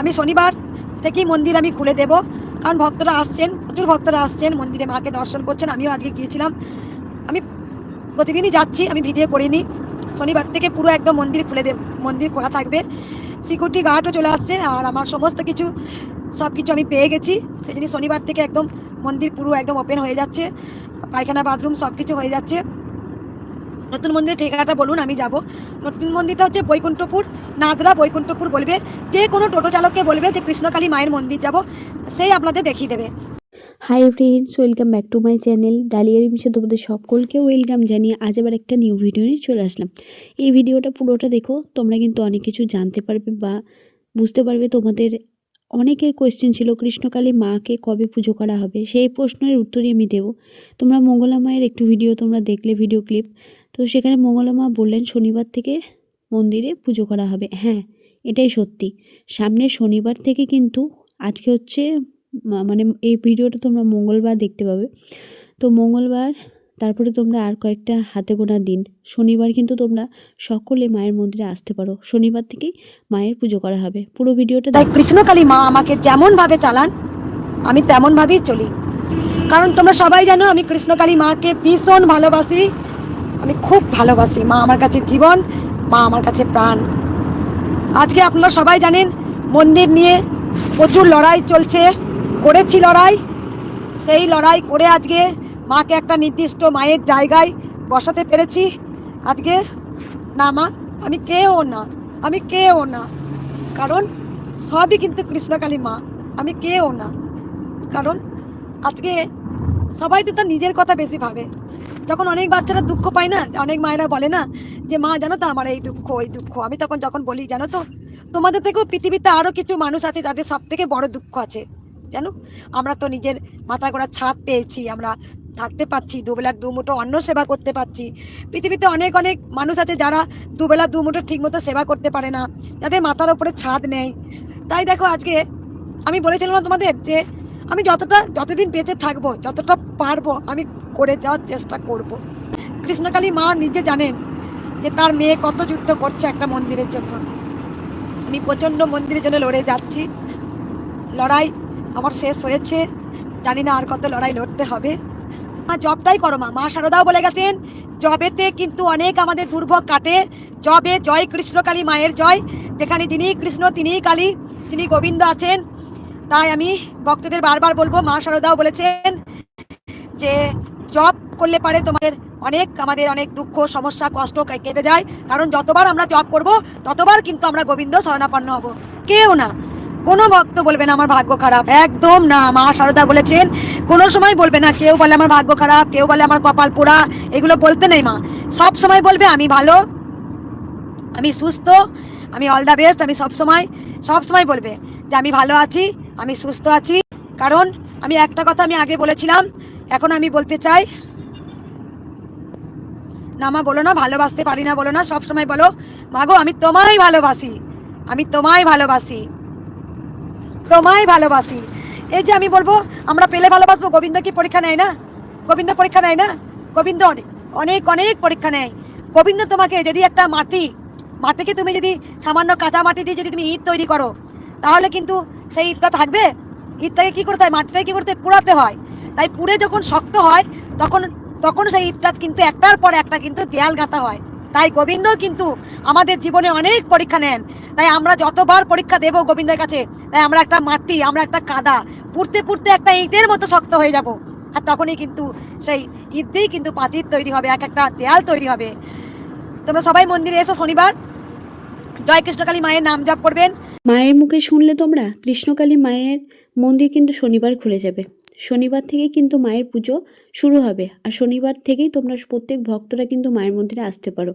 আমি শনিবার থেকেই মন্দির আমি খুলে দেব। কারণ ভক্তরা আসছেন, প্রচুর ভক্তরা আসছেন, মন্দিরে মাকে দর্শন করছেন, আমিও আজকে গিয়েছিলাম। আমি প্রতিদিনই যাচ্ছি, আমি ভিডিও করিনি। শনিবার থেকে পুরো একদম মন্দির খুলে দেব, মন্দির খোলা থাকবে। সিকিউরিটি গার্ডও চলে আসছে, আর আমার সমস্ত কিছু সব কিছু আমি পেয়ে গেছি। সেই জন্য শনিবার থেকে একদম মন্দির পুরো একদম ওপেন হয়ে যাচ্ছে। পায়খানা বাথরুম সব কিছু হয়ে যাচ্ছে। নতুন মন্দিরের ঠিকানাটা বলুন, আমি যাব। নতুন মন্দিরটা হচ্ছে বৈকুণ্ঠপুর নাদরা বৈকুণ্ঠপুর বলবে। যে কোনো টোটো চালককে বলবে যে, কৃষ্ণকালী মায়ের মন্দির যাব, সেই আপনাদের দেখিয়ে দেবে। Hi friends welcome back to my channel ডালিয়ার মিশে তোমাদের সকলকে ওয়েলকাম জানিয়ে আজ আবার একটা নিউ ভিডিও নিয়ে চলে আসলাম। এই ভিডিওটা পুরোটা দেখো, তোমরা কিন্তু অনেক কিছু জানতে পারবে বা বুঝতে পারবে তোমাদের অনেকের কোয়েশ্চেন ছিল, কৃষ্ণকালী মাকে কবে পুজো করা হবে? সেই প্রশ্নের উত্তরই আমি দেবো। তোমরা মঙ্গলা মায়ের একটু ভিডিও তোমরা দেখলে ভিডিও ক্লিপ তো সেখানে মঙ্গলা মা বললেন, শনিবার থেকে মন্দিরে পুজো করা হবে। হ্যাঁ এটাই সত্যি। সামনের শনিবার থেকে কিন্তু আজকে হচ্ছে মানে এই ভিডিওটা তোমরা মঙ্গলবার দেখতে পাবে। তো মঙ্গলবার তারপরে তোমরা আর কয়েকটা হাতে গোনা দিন। শনিবার কিন্তু তোমরা সকলে মায়ের মন্দিরে আসতে পারো। শনিবার থেকেই মায়ের পুজো করা হবে। পুরো ভিডিওটা তাই কৃষ্ণকালী মা আমাকে যেমনভাবে চালান, আমি তেমনভাবেই চলি। কারণ তোমরা সবাই জানো, আমি কৃষ্ণকালী মাকে ভীষণ ভালোবাসি। আমি খুব ভালোবাসি। মা আমার কাছে জীবন, মা আমার কাছে প্রাণ। আজকে আপনারা সবাই জানেন, মন্দির নিয়ে প্রচুর লড়াই চলছে। করেছি লড়াই। সেই লড়াই করে আজকে মাকে একটা নির্দিষ্ট মায়ের জায়গায় বসাতে পেরেছি। আজকে না মা, আমি কেও না, আমি কেও না। কারণ সবই কিন্তু কৃষ্ণকালী মা, আমি কেও না। কারণ আজকে সবাই তো তার নিজের কথা বেশি ভাবে। যখন অনেক বাচ্চারা দুঃখ পায় না, অনেক মায়েরা বলে না যে, মা, জানো তো আমার এই দুঃখ, ওই দুঃখ। আমি তখন যখন বলি, জানো তো, তোমাদের থেকেও পৃথিবীতে আরও কিছু মানুষ আছে যাদের সব থেকে বড় দুঃখ আছে। জানো, আমরা তো নিজের মাথা গোড়া ছাদ পেয়েছি, আমরা থাকতে পাচ্ছি, দুবেলার দুমুঠো অন্ন সেবা করতে পাচ্ছি। পৃথিবীতে অনেক অনেক মানুষ আছে যারা দুবেলা দুমুঠো ঠিকমতো সেবা করতে পারে না, যাদের মাথার ওপরে ছাদ নেই। তাই দেখো, আজকে আমি বলেছিলাম তোমাদের যে আমি যতটা, যতদিন বেঁচে থাকব, যতটা পারব, আমি করে যাওয়ার চেষ্টা করব। কৃষ্ণকালী মা নিজে জানেন যে তার মেয়ে কত যুদ্ধ করছে একটা মন্দিরের জন্য। আমি প্রচণ্ড মন্দিরের জন্য লড়ে যাচ্ছি। লড়াই আমার শেষ হয়েছে। জানি না আর কত লড়াই লড়তে হবে। মা জবটাই করো মা। মা শারদাও বলে গেছেন জবেতে কিন্তু অনেক আমাদের দুর্ভোগ কাটে। জবে জয় কৃষ্ণ কালী মায়ের জয়। যেখানে যিনি কৃষ্ণ, তিনিই কালী, তিনি গোবিন্দ আছেন। তাই আমি ভক্তদের বারবার বলব, মা শারদাও বলেছেন যে জব করলে পারে তোমাদের অনেক, আমাদের অনেক দুঃখ, সমস্যা, কষ্ট কেটে যায়। কারণ যতবার আমরা জব করব, ততবার কিন্তু আমরা গোবিন্দ শরণাপন্ন হব। কেউ না। কোনো ভক্ত বলবে না আমার ভাগ্য খারাপ। একদম না, মা সারদা বলেছেন। কোনো সময় বলবে না, কেউ বলে আমার ভাগ্য খারাপ, কেউ বলে আমার কপাল পোড়া, এগুলো বলতে নেই মা। সব সময় বলবে, আমি ভালো, আমি সুস্থ, আমি অল দ্য বেস্ট আমি সব সময় সব সময় বলবে যে, আমি ভালো আছি, আমি সুস্থ আছি। কারণ আমি একটা কথা আমি আগে বলেছিলাম, এখন আমি বলতে চাই, না মা, বলো না, ভালোবাসতে পারি না, বলো না, সব সময় বলো মাগো আমি তোমায় ভালোবাসি, আমি তোমায় ভালোবাসি। তোমায় ভালোবাসি। এই যে আমি বলব, আমরা পেলে ভালোবাসবো, গোবিন্দ কি পরীক্ষা নেয় না? গোবিন্দ পরীক্ষা নেয় না? গোবিন্দ অনেক অনেক অনেক পরীক্ষা নেয়। গোবিন্দ তোমাকে যদি একটা মাটি মাটিকে তুমি যদি সামান্য কাঁচা মাটি দিয়ে যদি তুমি ইট তৈরি করো, তাহলে কিন্তু সেই ইটটা থাকবে? ইটটাকে কি করতে হয়? মাটিটাকে কি করতে? পুড়াতে হয়। তাই পুড়ে যখন শক্ত হয়, তখন তখন সেই ইটটা কিন্তু একটার পর একটা কিন্তু দেয়াল গাঁথা হয়। তাই গোবিন্দ কিন্তু আমাদের জীবনে অনেক পরীক্ষা নেন। তাই আমরা যতবার পরীক্ষা দেব গোবিন্দের কাছে, তাই আমরা একটা মাটি, আমরা একটা কাদা, পুড়তে পুড়তে একটা ইটের মতো শক্ত হয়ে যাব। আর তখনই কিন্তু সেই ইট দিয়েই কিন্তু পাঁচির তৈরি হবে, এক একটা দেয়াল তৈরি হবে। তোমরা সবাই মন্দিরে এসো শনিবার। জয় কৃষ্ণকালী মায়ের নাম জপ করবেন। মায়ের মুখে শুনলে তোমরা কৃষ্ণকালী মায়ের মন্দির কিন্তু শনিবার খুলে যাবে। শনিবার থেকেই কিন্তু মায়ের পুজো শুরু হবে। আর শনিবার থেকেই তোমরা প্রত্যেক ভক্তরা কিন্তু মায়ের মন্দিরে আসতে পারো।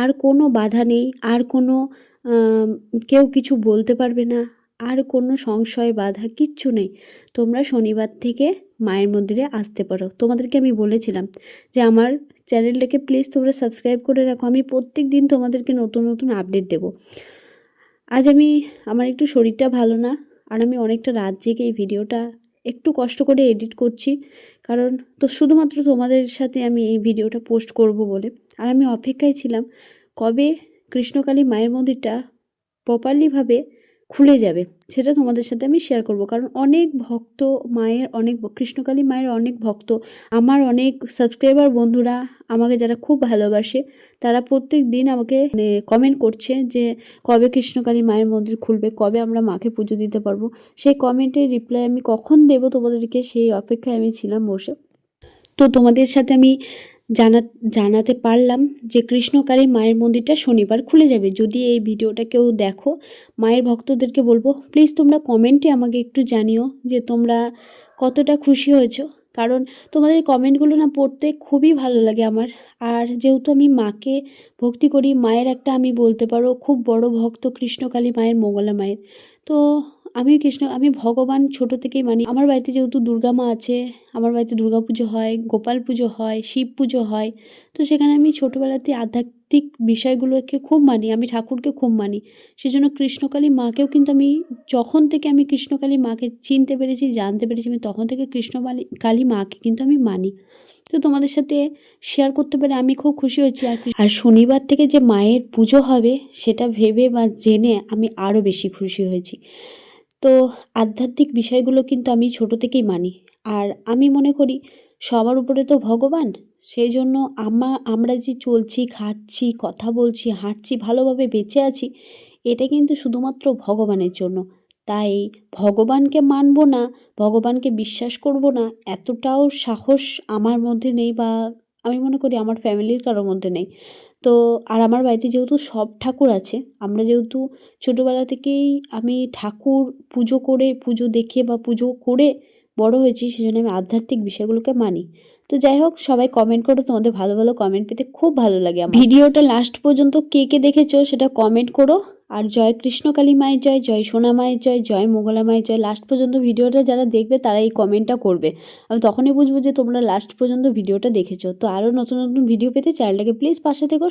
আর কোনো বাধা নেই, আর কোনো কেউ কিছু বলতে পারবে না, আর কোনো সংশয়, বাধা কিচ্ছু নেই। তোমরা শনিবার থেকে মায়ের মন্দিরে আসতে পারো। তোমাদেরকে আমি বলেছিলাম যে আমার চ্যানেলটাকে প্লিজ তোমরা সাবস্ক্রাইব করে রাখো। আমি প্রত্যেক দিন তোমাদেরকে নতুন নতুন আপডেট দেবো। আজ আমি, আমার একটু শরীরটা ভালো না, আর আমি অনেকটা রাত জেগে এই ভিডিওটা একটু কষ্ট করে এডিট করছি। কারণ তো শুধুমাত্র তোমাদের সাথে আমি এই ভিডিওটা পোস্ট করব বলে। আর আমি অপেক্ষায় ছিলাম কবে কৃষ্ণকালী মায়ের মন্দিরটা প্রপারলিভাবে খুলে যাবে। সেটা তোমাদের সাথে আমি শেয়ার করব। কারণ অনেক ভক্ত মায়ের, অনেক কৃষ্ণকালী মায়ের অনেক ভক্ত। আমার অনেক সাবস্ক্রাইবার বন্ধুরা আমাকে যারা খুব ভালোবাসে, তারা প্রত্যেক দিন আমাকে মানে কমেন্ট করছে যে, কবে কৃষ্ণকালী মায়ের মন্দির খুলবে? কবে আমরা মাকে পুজো দিতে পারব? সেই কমেন্টের রিপ্লাই আমি কখন দেব তোমাদেরকে সেই অপেক্ষায় আমি ছিলাম বসে। তো তোমাদের সাথে আমি জানা, জানাতে পারলাম যে কৃষ্ণকালী মায়ের মন্দিরটা শনিবার খুলে যাবে। যদি এই ভিডিওটা কেউ দেখো, মায়ের ভক্তদেরকে বলব প্লিজ তোমরা কমেন্টে আমাকে একটু জানিও যে তোমরা কতটা খুশি হয়েছো। কারণ তোমাদের কমেন্টগুলো না পড়তে খুবই ভালো লাগে আমার। আর যেহেতু আমি মাকে ভক্তি করি, মায়ের একটা আমি বলতে পারো, খুব বড় ভক্ত কৃষ্ণকালী মায়ের, মঙ্গলা মায়ের। তো আমি কৃষ্ণ, আমি ভগবান ছোট থেকেই মানি। আমার বাড়িতে যেহেতু দুর্গা মা আছে, আমার বাড়িতে দুর্গা পুজো হয়, গোপাল পুজো হয়, শিব পুজো হয়, তো সেখানে আমি ছোটোবেলাতে আধ্যাত্মিক বিষয়গুলোকে খুব মানি, আমি ঠাকুরকে খুব মানি। সেজন্য কৃষ্ণকালী মাকেও কিন্তু আমি যখন থেকে আমি কৃষ্ণকালী মাকে চিনতে পেরেছি, জানতে পেরেছি, আমি তখন থেকে কৃষ্ণকালী কালী মাকে কিন্তু আমি মানি। তো তোমাদের সাথে শেয়ার করতে পেরে আমি খুব খুশি হয়েছি। আর আর শনিবার থেকে যে মায়ের পুজো হবে, সেটা ভেবে বা জেনে আমি আরও বেশি খুশি হয়েছি। তো আধ্যাত্মিক বিষয়গুলো কিন্তু আমি ছোট থেকেই মানি। আর আমি মনে করি সবার উপরে তো ভগবান, সেই জন্য আমা, আমরা যে চলছি খাচ্ছি কথা বলছি, হাঁটছি, ভালোভাবে বেঁচে আছি, এটা কিন্তু শুধুমাত্র ভগবানের জন্য। তাই ভগবানকে মানবো না, ভগবানকে বিশ্বাস করব না, এতটাও সাহস আমার মধ্যে নেই বা আমি মনে করি আমার ফ্যামিলির কারোর মধ্যে নেই। তো আর আমার বাড়িতে যেহেতু সব ঠাকুর আছে, আমরা যেহেতু ছোটোবেলা থেকেই আমি ঠাকুর পুজো করে, পুজো দেখে বা পুজো করে বড় হয়েছি, সেজন্য আমি আধ্যাত্মিক বিষয়গুলোকে মানি। তো যাই হোক, সবাই কমেন্ট করো, তোমাদের ভালো ভালো কমেন্ট পেতে খুব ভালো লাগে ভিডিওটা লাস্ট পর্যন্ত কে কে দেখেছ সেটা কমেন্ট করো। আর জয় কৃষ্ণকালী মায়ের জয় জয় সোনা মায়ের জয় জয় মোগলা মায়ের জয় লাস্ট পর্যন্ত ভিডিওটা যারা দেখবে তারা এই কমেন্টটা করবে। আমি তখনই বুঝব যে তোমরা লাস্ট পর্যন্ত ভিডিওটা দেখেছ। তো আরও নতুন নতুন ভিডিও পেতে চ্যানেলটাকে প্লিজ পাশে থেকো।